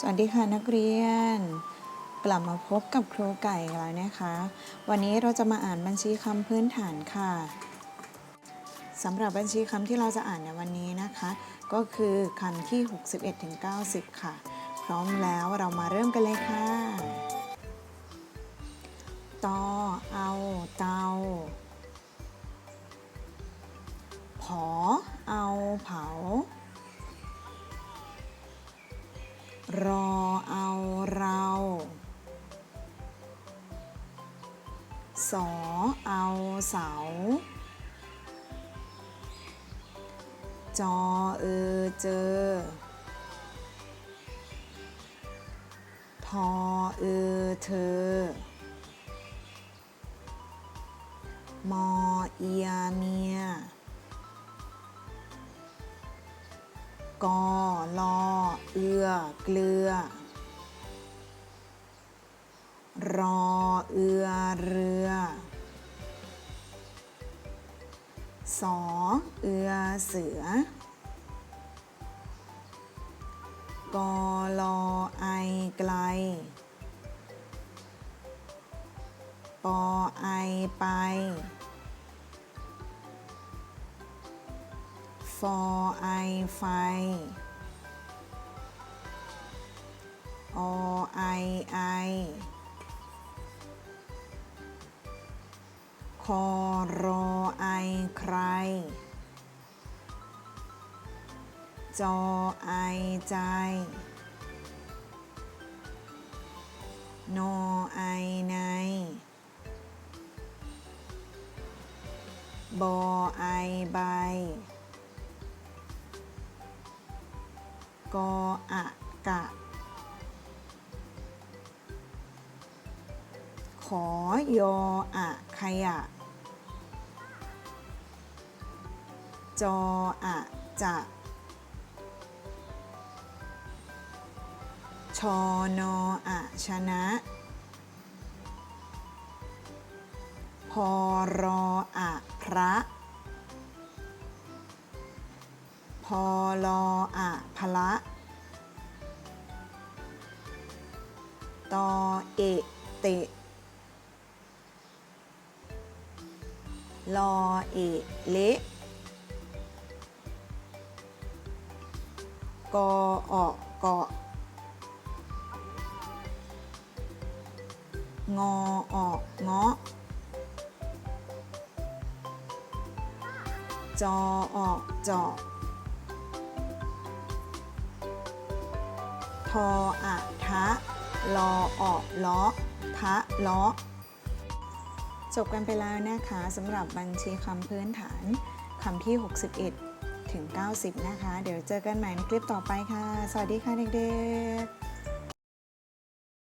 สวัสดีค่ะนักเรียน กลับมาพบกับครูไก่แล้วนะคะ วันนี้เราจะมาอ่านบัญชีคำพื้นฐานค่ะสำหรับบัญชีคำที่เราจะอ่านในวันนี้นะคะ ก็คือคำที่ 61ถึง90 ค่ะ พร้อมแล้วเรามาเริ่มกันเลยค่ะตอเอาเตาผอเอาเผา รอเอาเราสอเอาเสา จอเออเจอ ทอเออเธอ มอเอียเมีย กอลอ เอือ เกลือ รอ เอือ เรือสอเอือ เสือกอลอไอไกล ปอไอไป ฟอไอไฟอไอไอคอรอไอใคร จอไอใจ นอไอในบอไอใบ กออะกะ ขอยออะขยะ จออะจะชอนออะชนะ พอรออะพระ พอลออะพละตอเอะเตะลอเอะเละกอออกเกาะงอออกเงาะจอออกเจาะ ทออะทะลอออล้อทะล้อจบกันไปแล้วนะคะสำหรับบัญชีคำพื้นฐานคำที่ 61 ถึง 90 นะคะ เดี๋ยวเจอกันใหม่ในคลิปต่อไปค่ะ สวัสดีค่ะเด็กๆ